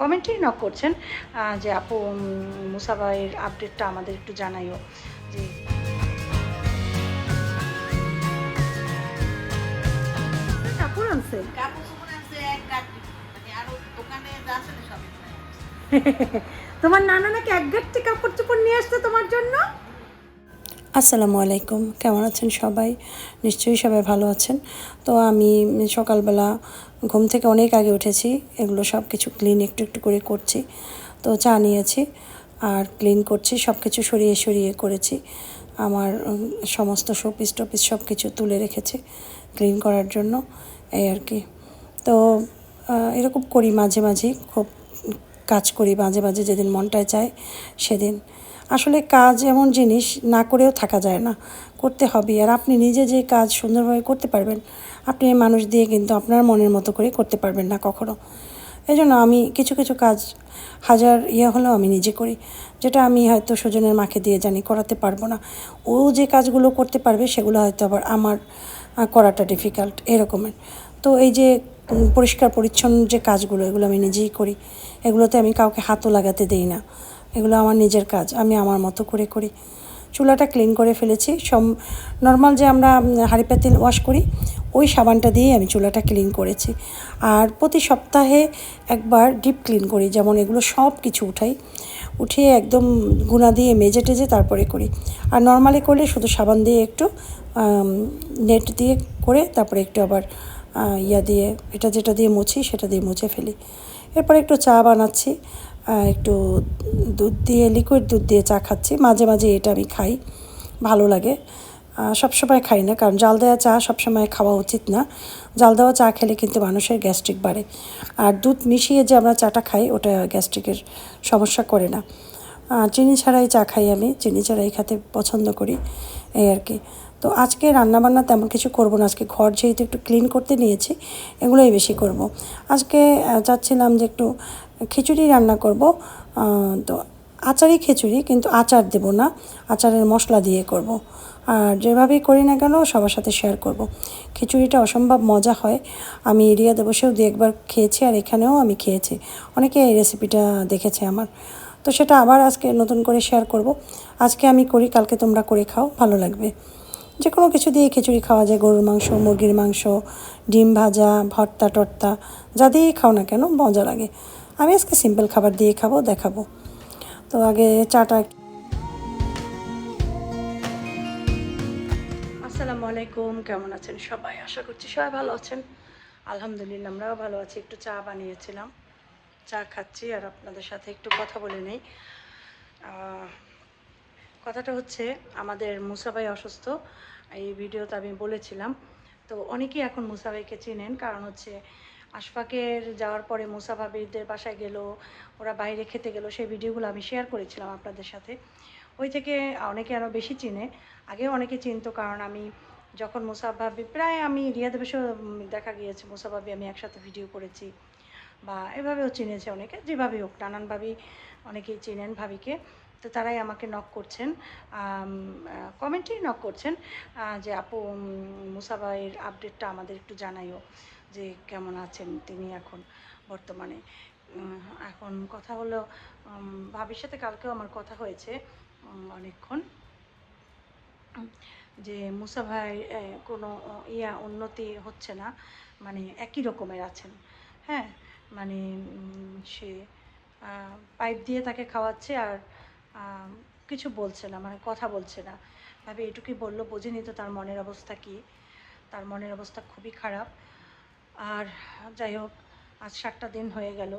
কমেন্টেই knock করছেন যে আপু মুসাবাইয়ের আপডেটটা আমাদের একটু জানাইও যে কাপড় আনছে? মানে তোমার নানা নাকি এক গাঁটটি কাপড় চোপড় নিয়ে আসতো তোমার জন্য? আসসালামু আলাইকুম। কেমন আছেন সবাই? নিশ্চয়ই সবাই ভালো আছেন। তো আমি সকালবেলা ঘুম থেকে অনেক আগে উঠেছি। এগুলো সব কিছু ক্লিন একটু একটু করে করছি। তো চা নিয়েছি আর ক্লিন করছি সব কিছু সরিয়ে সরিয়ে করেছি। আমার সমস্ত শোপিস টোপিস সব কিছু তুলে রেখেছি ক্লিন করার জন্য, এই আর কি। তো এরকম করি মাঝে মাঝে, খুব কাজ করি মাঝে মাঝে যেদিন মনটায় চায় সেদিন। আসলে কাজ এমন জিনিস না করেও থাকা যায় না। করতে হবে। আর আপনি নিজে যে কাজ সুন্দরভাবে করতে পারবেন, আপনি মানুষ দিয়ে কিন্তু আপনার মনের মতো করে করতে পারবেন না কখনো। এই জন্য আমি কিছু কিছু কাজ, হাজার ইয়ে হলেও আমি নিজে করি, যেটা আমি হয়তো স্বজনের মাকে দিয়ে জানি, করাতে পারব না। ও যে কাজগুলো করতে পারবে, সেগুলো হয়তো আবার আমার করাটা ডিফিকাল্ট এরকমের। তো এই যে পরিষ্কার, পরিচ্ছন্ন যে কাজগুলো, এগুলো আমি নিজেই করি। এগুলোতে আমি কাউকে হাতও লাগাতে দেই না। এগুলো আমার নিজের কাজ, আমি আমার মতো করে করি। চুলাটা ক্লিন করে ফেলেছি সব নর্মাল যে আমরা হাঁড়ি পাতিল ওয়াশ করি, ওই সাবানটা দিয়েই আমি চুলাটা ক্লিন করেছি। আর প্রতি সপ্তাহে একবার ডিপ ক্লিন করি, যেমন এগুলো সব কিছু উঠাই, উঠিয়ে একদম গুঁড়া দিয়ে মেজে টেজে তারপরে করি। আর নর্মালি করলে শুধু সাবান দিয়ে একটু নেট দিয়ে করে তারপরে একটু আবার ইয়া দিয়ে, এটা যেটা দিয়ে মুছি সেটা দিয়ে মুছে ফেলি। এরপর একটু চা বানাচ্ছি একটু দুধ দিয়ে লিকুইড দুধ দিয়ে চা খাচ্ছি। মাঝে মাঝে এটা আমি খাই, ভালো লাগে। সবসময় খাই না, কারণ জাল দেওয়া চা সবসময় খাওয়া উচিত না। জাল দেওয়া চা খেলে কিন্তু মানুষের গ্যাস্ট্রিক বাড়ে। আর দুধ মিশিয়ে যে আমরা চাটা খাই, ওটা গ্যাস্ট্রিকের সমস্যা করে না। চিনি ছাড়াই চা খাই আমি, চিনি ছাড়াই খেতে পছন্দ করি, এই আর কি। তো আজকে রান্নাবান্না তেমন কিছু করব না। আজকে ঘর যেহেতু একটু ক্লিন করতে নিয়েছি, এগুলোই বেশি করব। আজকে চাচ্ছিলাম যে একটু খিচুড়ি রান্না করব। তো আচারই খিচুড়ি, কিন্তু আচার দেব না, আচারের মশলা দিয়ে করব। আর যেভাবেই করি না কেন, সবার সাথে শেয়ার করব। খিচুড়িটা অসম্ভব মজা হয়। আমি এরিয়াতে বসেও দু একবার খেয়েছি, আর এখানেও আমি খেয়েছি। অনেকে এই রেসিপিটা দেখেছে আমার। তো সেটা আবার আজকে নতুন করে শেয়ার করব। আজকে আমি করি, কালকে তোমরা করে খাও, ভালো লাগবে। যে কোনো কিছু দিয়ে খিচুড়ি খাওয়া যায়, গরুর মাংস, মুরগির মাংস, ডিম ভাজা, ভর্তা, টর্তা, যা দিয়েই খাও না কেন, মজা লাগে। আমি আজকে সিম্পল খাবার দিয়ে খাব, দেখাবো। তো আগে চাটা আসসালামু আলাইকুম, কেমন আছেন সবাই? আশা করছি সবাই ভালো আছেন। আলহামদুলিল্লাহ, আমরাও ভালো আছি। একটু চা বানিয়েছিলাম। চা খাচ্ছি আর আপনাদের সাথে একটু কথা বলে নেই। কথাটা হচ্ছে, আমাদের মুসাভাই অসুস্থ। এই ভিডিওতে আমি বলেছিলাম। তো অনেকেই এখন মুসাভাইকে চিনেন, কারণ হচ্ছে আশফাকের যাওয়ার পরে মুসা ভাবিদের বাসায় গেল, ওরা বাইরে খেতে গেল, সেই ভিডিওগুলো আমি শেয়ার করেছিলাম আপনাদের সাথে। ওই থেকে অনেকে আরও বেশি চিনে। আগেও অনেকে চিনতো, কারণ আমি যখন মুসা ভাবি, প্রায় আমি রিয়াদ বসে দেখা গিয়েছে, মুসা ভাবি আমি একসাথে ভিডিও করেছি বা এভাবেও চিনেছে অনেকে, যেভাবেই হোক, নানানভাবেই অনেকেই চেনেন ভাবিকে। তো তারাই আমাকে নক করছেন কমেন্টেই নক করছেন যে আপু উম, মুসা ভাইয়ের আপডেটটা আমাদের একটু জানাইও যে কেমন আছেন তিনি এখন বর্তমানে। এখন কথা হলো ভাবির সাথে কালকেও আমার কথা হয়েছে অনেকক্ষণ। যে মুসা ভাই কোনো ইয়া উন্নতি হচ্ছে না মানে একই রকমের আছেন হ্যাঁ? মানে সে পাইপ দিয়ে তাকে খাওয়াচ্ছে আর কিছু বলছে না মানে কথা বলছে না। ভাবে এটুকুই বলল, বোঝেনি তো তার মনের অবস্থা কি। তার মনের অবস্থা খুবই খারাপ। আর যাই হোক, আজ সাতটা দিন হয়ে গেল।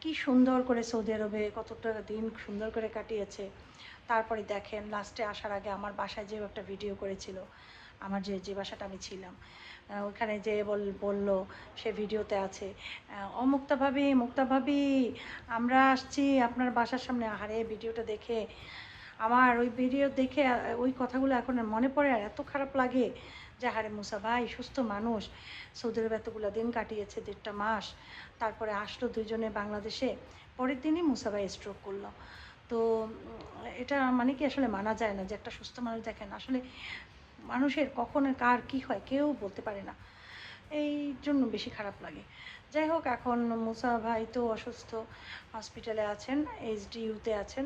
কি সুন্দর করে সৌদি আরবে কতটা দিন সুন্দর করে কাটিয়েছে। তারপরে দেখেন লাস্টে আসার আগে আমার বাসায় যে একটা ভিডিও করেছিল। আমার যে যে বাসাটা আমি ছিলাম। ওখানে যে বল বলল সে ভিডিওতে আছে। আহ, ও মুক্তা ভাবি মুক্তা ভাবি আমরা আসছি আপনার বাসার সামনে। আহারে ভিডিওটা দেখে। আমার ওই ভিডিও দেখে ওই কথাগুলো এখন মনে পড়ে আর এত খারাপ লাগে যে হারে মুসা ভাই সুস্থ মানুষ। সৌদি আরবে এতগুলো দিন কাটিয়েছে দেড়টা মাস। তারপরে আসলো দুইজনে বাংলাদেশে। পরের দিনই মুসা ভাই স্ট্রোক করল। তো এটা মানে কি আসলে মানা যায় না যে একটা সুস্থ মানুষ দেখেন? আসলে মানুষের কখন কার কি হয় কেউ বলতে পারে না। এই জন্য বেশি খারাপ লাগে। যাই হোক, এখন মুসা ভাই তো অসুস্থ হসপিটালে আছেন এইচডিইউতে আছেন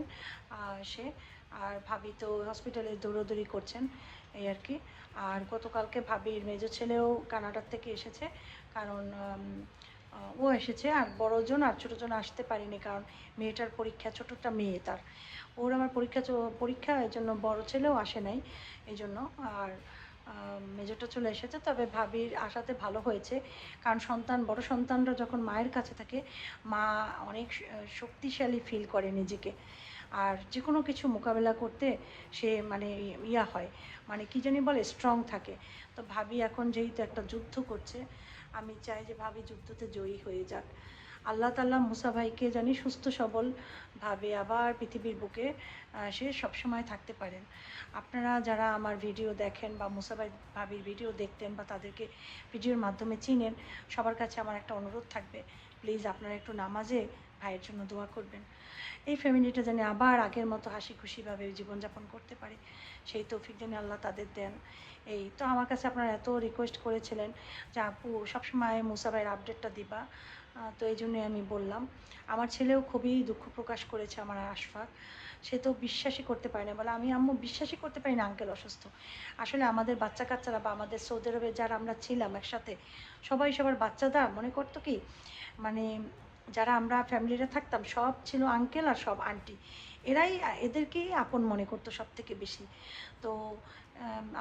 সে। আর ভাবি তো হসপিটালে দৌড়োদৌড়ি করছেন, এই আর কি। আর গতকালকে ভাবির মেজো ছেলেও কানাডার থেকে এসেছে। কারণ ও এসেছে আর বড়জন আর ছোটোজন আসতে পারেনি কারণ মেয়েটার পরীক্ষা, ছোটোটা মেয়ে তার। ওর আমার পরীক্ষা পরীক্ষা এই জন্য বড় ছেলেও আসে নাই এই জন্য। আর মেজোটা চলে এসেছে, তবে ভাবির আসাতে ভালো হয়েছে। কারণ সন্তান, বড় সন্তানরা যখন মায়ের কাছে থাকে, মা অনেক শক্তিশালী ফিল করে নিজেকে। আর যে কোনো কিছু মোকাবেলা করতে সে মানে ইয়া হয় মানে কি জানি বলে স্ট্রং থাকে। তো ভাবি এখন যেহেতু একটা যুদ্ধ করছে আমি চাই যে ভাবি যুদ্ধতে জয়ী হয়ে যাক। আল্লাহ তাল্লাহ মুসা ভাইকে জানি সুস্থ, সবল ভাবে আবার পৃথিবীর বুকে সে সবসময় থাকতে পারেন। আপনারা যারা আমার ভিডিও দেখেন বা মুসা ভাই, ভাবির ভিডিও দেখতেন বা তাদেরকে ভিডিওর মাধ্যমে চিনেন, সবার কাছে আমার একটা অনুরোধ থাকবে। প্লিজ আপনারা একটু নামাজে ভাইয়ের জন্য দোয়া করবেন। এই ফ্যামিলিটা যেন আবার আগের মতো হাসি খুশিভাবে জীবনযাপন করতে পারে। সেই তৌফিক যেন আল্লাহ তাদের দেন। এই তো আমার কাছে আপনারা এত রিকোয়েস্ট করেছিলেন যে, আপু, সবসময় মুসা ভাইয়ের আপডেটটা দিবা। তো এই জন্যই আমি বললাম। আমার ছেলেও খুবই দুঃখ প্রকাশ করেছে আমার আশফাক। সে তো বিশ্বাসই করতে পারে না। বলে, আমি আম্মু বিশ্বাসই করতে পারি না আঙ্কেল অসুস্থ। আসলে আমাদের বাচ্চা কাচ্চারা বা আমাদের সৌদি আরবে যারা আমরা ছিলাম একসাথে, সবাই সবার বাচ্চারা মনে করতো কি? মানে যারা আমরা ফ্যামিলিতে থাকতাম, সব ছিল আঙ্কেল আর সব আন্টি এরাই এদেরকেই আপন মনে করতো সব থেকে বেশি। তো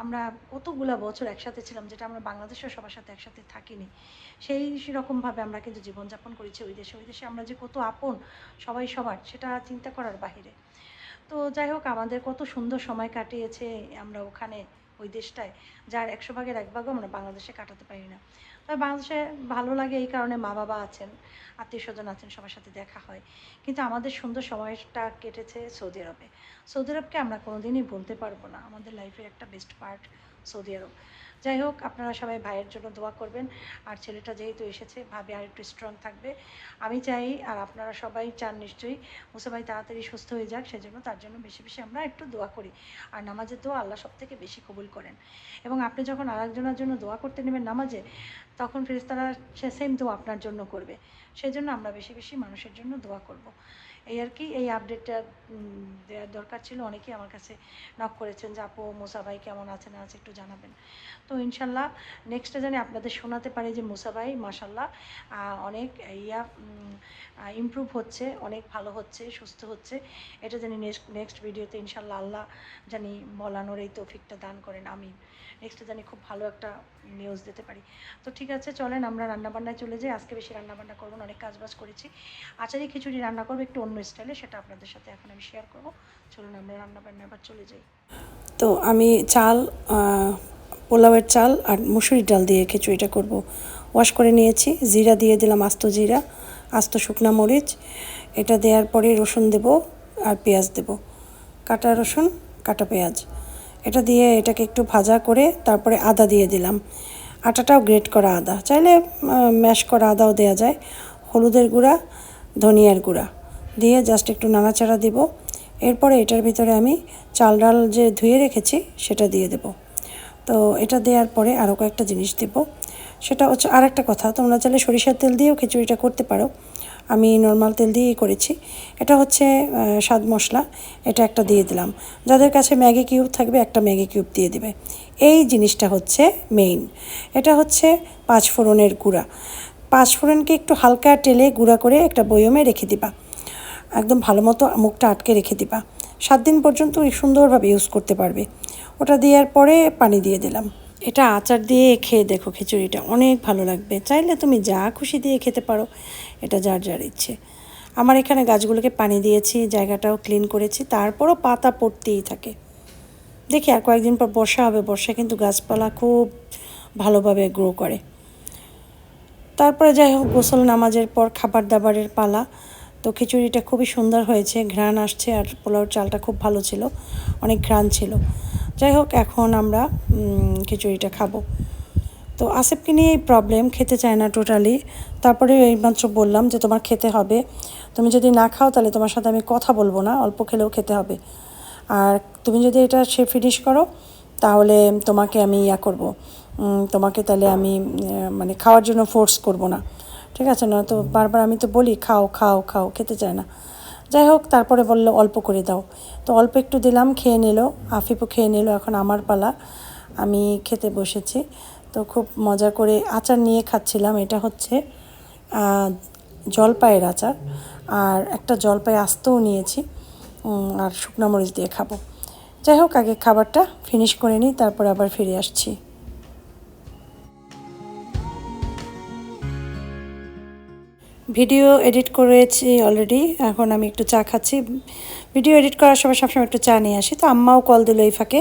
আমরা কতগুলা বছর একসাথে ছিলাম যেটা আমরা বাংলাদেশেও সবার সাথে একসাথে থাকিনি। সেই রকমভাবে আমরা কিন্তু জীবনযাপন করেছি ওই দেশে। ওই দেশে আমরা যে কত আপন, সবাই সবার, সেটা চিন্তা করার বাহিরে। তো যাই হোক, আমাদের কত সুন্দর সময় কাটিয়েছে আমরা ওখানে। ওই দেশটায়, যার একশো ভাগের এক ভাগও আমরা বাংলাদেশে কাটাতে পারি না। তবে বাংলাদেশে ভালো লাগে এই কারণে মা বাবা আছেন, আত্মীয় স্বজন আছেন, সবার সাথে দেখা হয়। কিন্তু আমাদের সুন্দর সময়টা কেটেছে সৌদি আরবে। সৌদি আরবকে আমরা কোনোদিনই ভুলতে পারব না। আমাদের লাইফের একটা বেস্ট পার্ট সৌদি আরব। যাই হোক, আপনারা সবাই ভাইয়ের জন্য দোয়া করবেন। আর ছেলেটা যেহেতু এসেছে, ভাবে আর একটু স্ট্রং থাকবে। আমি চাই, আর আপনারা সবাই চান নিশ্চয়ই, মুসা ভাই তাড়াতাড়ি সুস্থ হয়ে যাক, সেজন্য তার জন্য বেশি বেশি আমরা একটু দোয়া করি। আর নামাজের দোয়া আল্লাহ সব থেকে বেশি কবুল করেন। এবং আপনি যখন আরেকজনের জন্য দোয়া করতে নেবেন নামাজে, তখন ফেরেশতারা সে সেম দোয়া আপনার জন্য করবে। সেই জন্য আমরা বেশি বেশি মানুষের জন্য দোয়া করব। এই আর কি, এই আপডেটটা দেওয়ার দরকার ছিল। অনেকেই আমার কাছে নক করেছেন যে, আপু, মুসা ভাই কেমন আছে না আছে একটু জানাবেন। তো ইনশাল্লাহ নেক্সটে জানি আপনাদের শোনাতে পারি যে, মুসা ভাই মাসাল্লাহ অনেক, ইয়া ইমপ্রুভ হচ্ছে, অনেক ভালো হচ্ছে, সুস্থ হচ্ছে। এটা জানি নেক্সট নেক্সট ভিডিওতে ইনশাল্লাহ আল্লাহ জানি বলানোর এই তৌফিকটা দান করেন। আমি নেক্সটে জানি খুব ভালো একটা নিউজ দিতে পারি। তো ঠিক আছে, চলেন আমরা রান্নাবান্নায় চলে যাই। আজকে বেশি রান্নাবান্না করব না, অনেক কাজবাজ করেছি। আচারি খিচুড়ি রান্না করব একটু অন্য স্টাইলে সেটা আপনাদের সাথে এখন আমি শেয়ার করব। চলুন আমরা রান্নাবান্না আবার চলে যাই। তো আমি চাল পোলাওয়ের চাল আর মুসুরির ডাল দিয়ে খিচুড়িটা করব। ওয়াশ করে নিয়েছি, জিরা দিয়ে দিলাম আস্ত জিরা, আস্ত শুকনা মরিচ। এটা দেওয়ার পরে রসুন দেব আর পেঁয়াজ দেব। কাটা রসুন, কাটা পেঁয়াজ। এটা দিয়ে এটাকে একটু ভাজা করে তারপরে আদা দিয়ে দিলাম। আটাটাও গ্রেট করা আদা। চাইলে ম্যাশ করা আদাও দেওয়া যায়। হলুদের গুঁড়া, ধনিয়ার গুঁড়া দিয়ে জাস্ট একটু নাড়াচাড়া দিব। এরপরে এটার ভিতরে আমি চাল ডাল যে ধুয়ে রেখেছি, সেটা দিয়ে দেব। তো এটা দেওয়ার পরে আরও কয়েকটা জিনিস দেব। সেটা হচ্ছে আর একটা কথা, তোমরা চাইলে সরিষার তেল দিয়েও খিচুড়িটা করতে পারো। আমি নর্মাল তেল দিয়েই করেছি। এটা হচ্ছে স্বাদ মশলা। এটা একটা দিয়ে দিলাম। যাদের কাছে ম্যাগি কিউব থাকবে, একটা ম্যাগি কিউব দিয়ে দিবে। এই জিনিসটা হচ্ছে মেইন এটা হচ্ছে পাঁচ ফোড়নের গুঁড়া। পাঁচ ফোড়নকে একটু হালকা টেলে গুঁড়া করে একটা বয়মে রেখে দিবা। একদম ভালো মতো মুখটা আটকে রেখে দিবা। সাত দিন পর্যন্ত সুন্দরভাবে ইউজ করতে পারবে। ওটা দেওয়ার পরে পানি দিয়ে দিলাম। এটা আচার দিয়ে খেয়ে দেখো খিচুড়িটা। অনেক ভালো লাগবে। চাইলে তুমি যা খুশি দিয়ে খেতে পারো। এটা যার যার ইচ্ছে। আমার এখানে গাছগুলোকে পানি দিয়েছি, জায়গাটাও ক্লিন করেছি, তারপরও পাতা পড়তেই থাকে। দেখি আর কয়েকদিন পর বর্ষা হবে বর্ষা কিন্তু গাছপালা খুব ভালোভাবে গ্রো করে। তারপরে যাই হোক, গোসল নামাজের পর খাবার দাবারের পালা। তো খিচুড়িটা খুবই সুন্দর হয়েছে, ঘ্রাণ আসছে আর পোলাওর চালটা খুব ভালো ছিল, অনেক ঘ্রাণ ছিল। যাই হোক, এখন আমরা খিচুড়িটা খাব। তো আসিফকে নিয়ে এই প্রবলেম খেতে চায় না টোটালি তারপরে এইমাত্র বললাম যে, তোমার খেতে হবে। তুমি যদি না খাও, তাহলে তোমার সাথে আমি কথা বলব না। অল্প খেলেও খেতে হবে। আর তুমি যদি এটা সে ফিনিশ করো, তাহলে তোমাকে আমি ইয়া করব। তোমাকে তাহলে আমি মানে খাওয়ার জন্য ফোর্স করব না। ঠিক আছে? না তো বারবার আমি তো বলি, খাও খাও খাও, খেতে চায় না। যাই হোক, তারপরে বলল, অল্প করে দাও। তো অল্প একটু দিলাম, খেয়ে নিল। আফিফও খেয়ে নিল, এখন আমার পালা। আমি খেতে বসেছি। তো খুব মজা করে আচার নিয়ে খাচ্ছিলাম। এটা হচ্ছে জলপাইয়ের আচার। আর একটা জলপাই আস্তেও নিয়েছি আর শুকনো মরিচ দিয়ে খাব। যাই হোক, আগে খাবারটা ফিনিশ করে নিই, তারপর আবার ফিরে আসছি। ভিডিও এডিট করেছি অলরেডি এখন আমি একটু চা খাচ্ছি। ভিডিও এডিট করার সময় সবসময় একটু চা নিয়ে আসি। তো আম্মাও কল দিল এই ফাঁকে।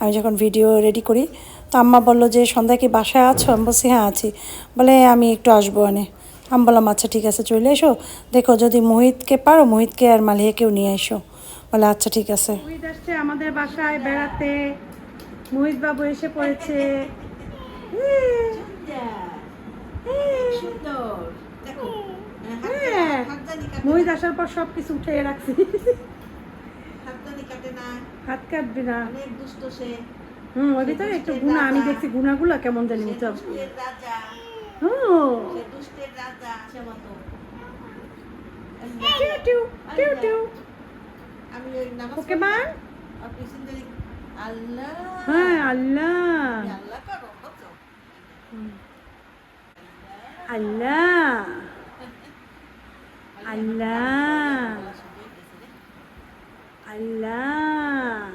আমি যখন ভিডিও রেডি করি তো আম্মা বলল যে সন্ধ্যা কি বাসায় আছো? আমি বলছি হ্যাঁ আছি। বলে আমি একটু আসব আনে আমি বললাম আচ্ছা ঠিক আছে চলে এসো। দেখো যদি মোহিতকে পারো মোহিতকে আর মালিয়াকেও নিয়ে এসো। বলে আচ্ছা ঠিক আছে। মোহিত আসছে আমাদের বাসায় বেড়াতে। মোহিত বাবু এসে পড়েছে। সুন্দর। দেখো হ্যাঁ। কাটে মোহিত আসার পর সব কিছু উঠে রাখছি। কাটে না। হাত কাটবি না। অনেক দুষ্ট সে। হুম ভিতরে একটু গুণা আমি দেখছি গুণাগুলো কেমন জানি সব রাজা। হুম সে দুষ্টের রাজা সে মতো। টিউ টিউ টিউ টিউ। আমি ওই নামাজ ওকে মান আর পিছন থেকে আল্লাহ। হ্যাঁ আল্লাহ। আল্লাহ করো আল্লাহ। আল্লাহ। আল্লাহ।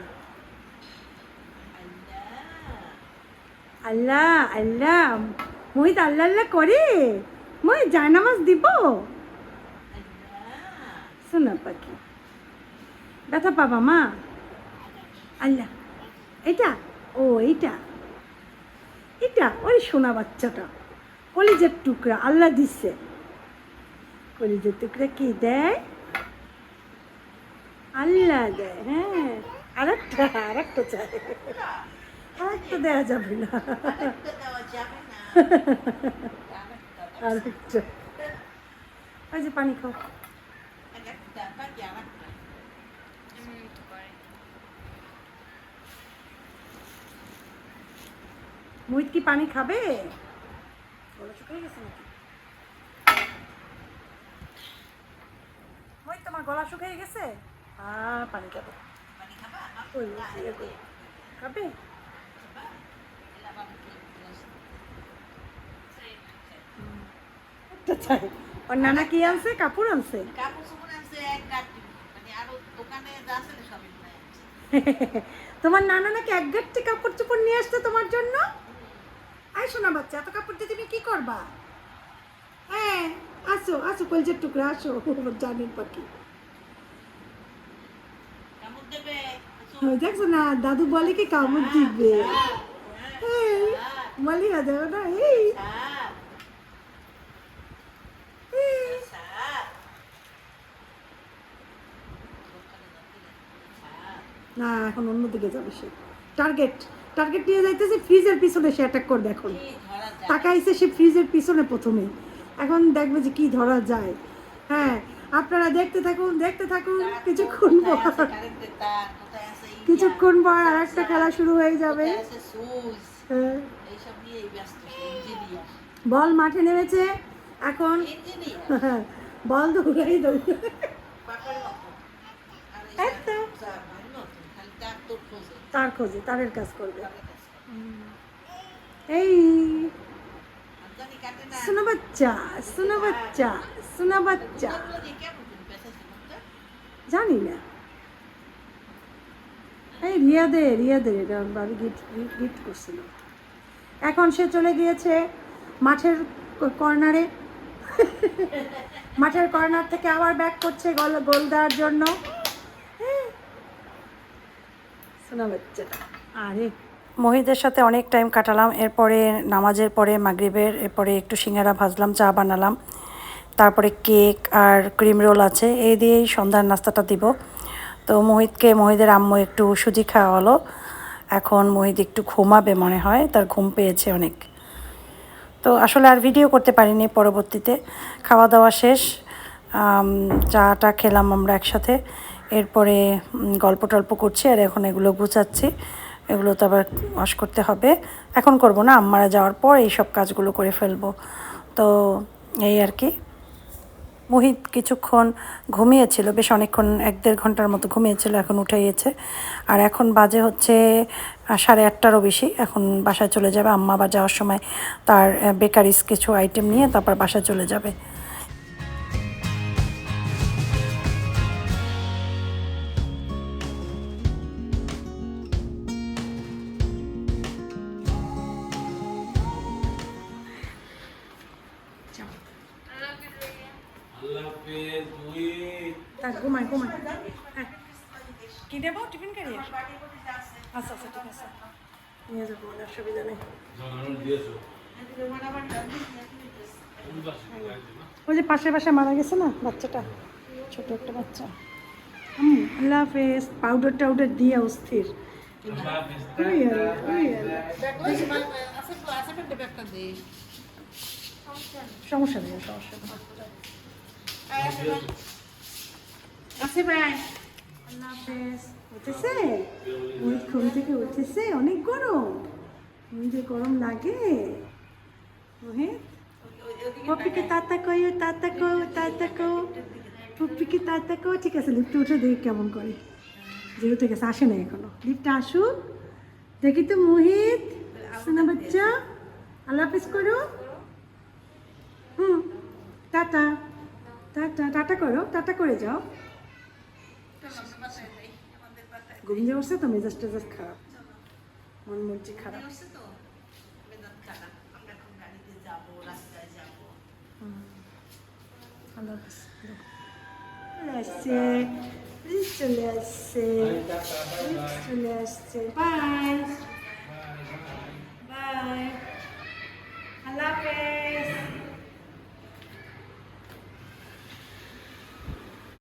আল্লাহ আল্লাহ। মোহিত আল্লাহ আল্লাহ করে। মোহিত জায়নামাজ দিব। শোনা পাখি। ব্যথা পাবা মা। আল্লাহ এটা ও, এইটা। এটা ওই সোনা বাচ্চাটা। কলিজের টুকরা, আল্লাহ দিচ্ছে কলিজের টুকরা কি দেয়? আল্লাহ দেয় হ্যাঁ। আরেকটা আরেকটা চাই। আরেকটা দেওয়া যাবে না দেওয়া যাবে না। আরেকটা। ওই যে পানি খাও। মুহিত কি পানি খাবে? গলা শুকিয়ে গেছে নাকি? মুহিত, তোমার গলা শুকিয়ে গেছে? আ পানি খাবে খাবা চাই ওর নানা কি আনছে কাপড় আনছে মানে আরও তোমার নানা নাকি এক গাঁটটি কাপড় চোপড় নিয়ে আসছে তোমার জন্য আয় শোনা বাচ্চা এত কাপড় দিয়ে তুমি কি করবা হ্যাঁ আসো আসো কলজের টুকরা আসো জানির পাখি দেখছ না দাদু বলে কি কামড় দিবে? বলি না না এই। না এখন অন্যদিকে যাবে সে। টার্গেট টার্গেট নিয়ে যাইতেছে ফ্রিজের পিছনে সে অ্যাটাক করবে এখন। তাকাইছে সে ফ্রিজের পিছনে প্রথমে। এখন দেখবে যে কি ধরা যায়। হ্যাঁ আপনারা দেখতে থাকুন দেখতে থাকুন কিছুক্ষণ পর। কিছুক্ষণ পর আর একটা খেলা শুরু হয়ে যাবে। হ্যাঁ, বল মাঠে নেমেছে এখন বল দৌড়াই খালি তার খোঁজে। তারের কাজ করবে। এই কাটে বাচ্চা সোনা বাচ্চা। সোনা বাচ্চা? জানি না। এই রিয়াদের রিয়াদের এটা গিফট গিফট করছিল। এখন সে চলে গিয়েছে মাঠের কর্নারে। মাঠের কর্নার থেকে আবার ব্যাক করছে গোল গোল দেওয়ার জন্য। শোনা বাচ্চাটা। আরে, মহিদের সাথে অনেক টাইম কাটালাম। এরপরে নামাজের পরে, মাগরিবের এরপরে একটু সিঙ্গারা ভাজলাম, চা বানালাম। তারপরে কেক আর ক্রিম রোল আছে, এই দিয়েই সন্ধ্যার নাস্তাটা দিব। তো মোহিতকে মহিদের আম্মু একটু সুজি খাওয়ালো। এখন মোহিত একটু ঘুমাবে মনে হয়, তার ঘুম পেয়েছে অনেক। তো আসলে আর ভিডিও করতে পারিনি পরবর্তীতে। খাওয়া দাওয়া শেষ চাটা খেলাম আমরা একসাথে। এরপরে গল্প টল্প করছি আর এখন এগুলো গুছাচ্ছি। এগুলো তো আবার ওয়াশ করতে হবে। এখন করব না, আম্মারা যাওয়ার পর এই সব কাজগুলো করে ফেলব। তো এই আর কি। মোহিত কিছুক্ষণ ঘুমিয়েছিল, বেশ অনেকক্ষণ, এক দেড় ঘণ্টার মতো ঘুমিয়েছিল, এখন উঠে গিয়েছে আর এখন বাজে হচ্ছে সাড়ে আটটারও বেশি। এখন বাসায় চলে যাবে, আম্মা আবার যাওয়ার সময় তার বেকারিস কিছু আইটেম নিয়ে তারপর বাসায় চলে যাবে। থাক ঘুমাই ঘুমাই হ্যাঁ কি দেবো টিফিন ক্যারিয়ার আচ্ছা আচ্ছা ঠিক আছে নিয়ে যাব কোনো অসুবিধা নেই ওই যে পাশে পাশে মারা গেছে না বাচ্চাটা ছোট একটা বাচ্চা হুম আল্লাহ হাফেজ পাউডার টাউডার দিয়ে অস্থির সমস্যা নেই সমস্যা নেই উঠেছে? থেকে উঠেছে? অনেক গরম। গরম লাগে। মোহিত পপিকে তাতা কইও, তাতা কো তাতা কো পপিকে তাতা কো ঠিক আছে, লিফটে উঠে দেখি কেমন করে। যেহেতু ঠিক আছে আসে না এখনও। লিফটে আসুক। দেখি তো মোহিত। সোনা বাচ্চা। আল্লাহ হাফিজ করো। হুম, টাটা। টাটা টাটা করো, টাটা করে যাও। ঘুমিয়ে বসে তো, মেজাজ টেজাজ খারাপ। মন মর্জি খারাপ। আসছে চলে আসছে চলে আসছে। বাই বাই আল্লাহ হাফেজ।